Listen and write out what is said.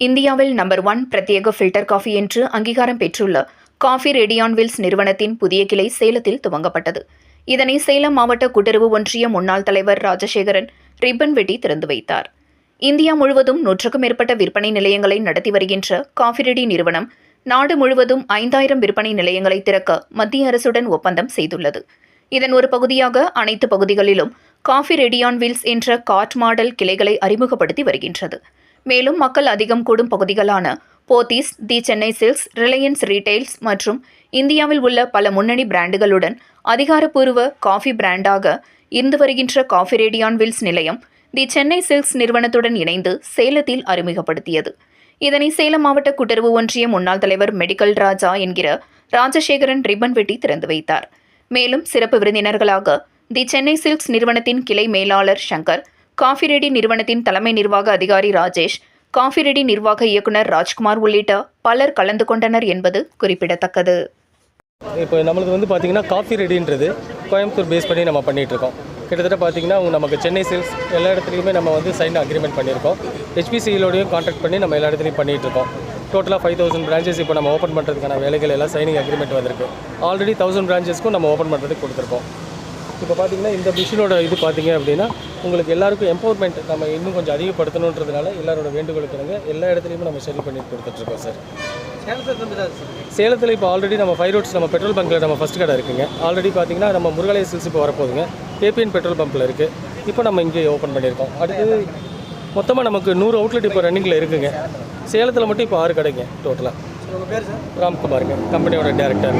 இந்தியாவில் number one பிரத்யேக filter coffee என்று அங்கீகாரம் பெற்றுள்ள காஃபி ரெடியான் வில்ஸ் நிறுவனத்தின் புதிய கிளை சேலத்தில் துவங்கப்பட்டது. இதனை சேலம் மாவட்ட கூட்டுறவு ஒன்றிய முன்னாள் தலைவர் ராஜசேகரன் ரிப்பன் வெட்டி திறந்து வைத்தார். இந்தியா முழுவதும் நூற்றுக்கும் மேற்பட்ட விற்பனை நிலையங்களை நடத்தி வருகின்ற காஃபி ரெடி நிறுவனம் நாடு முழுவதும் ஐந்தாயிரம் விற்பனை நிலையங்களை திறக்க மத்திய அரசுடன் ஒப்பந்தம் செய்துள்ளது. இதன் ஒரு பகுதியாக அனைத்து பகுதிகளிலும் காஃபி ரெடியான் வீல்ஸ் என்ற காட் மாடல் கிளைகளை அறிமுகப்படுத்தி வருகின்றது. மேலும் மக்கள் அதிகம் கூடும் பகுதிகளான Pothys the Chennai silks Reliance retails மற்றும் இந்தியாவில் உள்ள பல முன்னணி பிராண்டுகளுடன் அதிகாரப்பூர்வ காஃபி பிராண்டாக இருந்து வருகின்ற காஃபி ரேடியான் வில்ஸ் நிலையம் தி சென்னை சில்க்ஸ் நிறுவனத்துடன் இணைந்து சேலத்தில் அறிமுகப்படுத்தியது. இதனை சேலம் மாவட்ட கூட்டுறவு ஒன்றிய முன்னாள் தலைவர் மெடிக்கல் ராஜா என்கிற ராஜசேகரன் ரிப்பன் வெட்டி திறந்து வைத்தார். மேலும் சிறப்பு விருந்தினர்களாக தி சென்னை சில்க்ஸ் நிறுவனத்தின் கிளை மேலாளர் சங்கர் காஃபி ரெடி நிறுவனத்தின் தலைமை நிர்வாக அதிகாரி ராஜேஷ் காஃபி ரெடி நிர்வாக இயக்குனர் ராஜ்குமார் உள்ளிட்ட பலர் கலந்து கொண்டனர் என்பது குறிப்பிடத்தக்கது. இப்போ நம்மளுக்கு வந்து பார்த்தீங்கன்னா காஃபி ரெடின்றது கோயம்புத்தூர் பேஸ் பண்ணி நம்ம பண்ணிகிட்ருக்கோம் இருக்கோம் கிட்டத்தட்ட பார்த்தீங்கன்னா நமக்கு சென்னை சேல்ஸ் எல்லா இடத்துலையுமே நம்ம வந்து சைன் அக்ரிமெண்ட் பண்ணியிருக்கோம். ஹெச்பிசியிலோடையும் கான்டாக்ட் பண்ணி நம்ம எல்லா இடத்துலையும் பண்ணிகிட்ருக்கோம் இருக்கோம் டோட்டலாக ஃபைவ் தௌசண்ட் பிரான்ச்சஸ் இப்போ நம்ம ஓப்பன் பண்ணுறதுக்கான வேலைகள் எல்லாம் சைனிங் அக்ரிமெண்ட் வந்திருக்கு. ஆல்ரெடி தௌசண்ட் பிரான்ச்சஸ்க்கும் நம்ம ஓப்பன் பண்ணுறதுக்கு கொடுத்துருக்கோம். இப்போ பார்த்தீங்கன்னா இந்த மிஷினோட இது பார்த்தீங்க அப்படின்னா உங்களுக்கு எல்லாருக்கும் எம்பவர்மெண்ட் நம்ம இன்னும் கொஞ்சம் அதிகப்படுத்தணுன்றதுனால எல்லாரோட வேண்டுகோளுக்கு இணங்க எல்லா இடத்துலையுமே நம்ம ஷெடியூல் பண்ணி கொடுத்துட்ருக்கோம் சார். சேலத்தில் இப்போ ஆல்ரெடி நம்ம ஃபைவ் ரோட்ஸ் நம்ம பெட்ரோல் பங்க்கில் நம்ம ஃபஸ்ட் கடை இருக்குங்க. ஆல்ரெடி பார்த்தீங்கன்னா நம்ம முருகாலய சில்ஸ் இப்போ வரப்போகுதுங்க. கேபிஎன் பெட்ரோல் பம்பில் இருக்குது இப்போ நம்ம இங்கே ஓப்பன் பண்ணியிருக்கோம். அடுத்தது மொத்தமாக நமக்கு நூறு அவுட்லெட் இப்போ ரன்னிங்கில் இருக்குங்க. சேலத்தில் மட்டும் இப்போ ஆறு கடைங்க டோட்டலாக ராம்குமாருங்க. கம்பெனியோட டேரக்டர்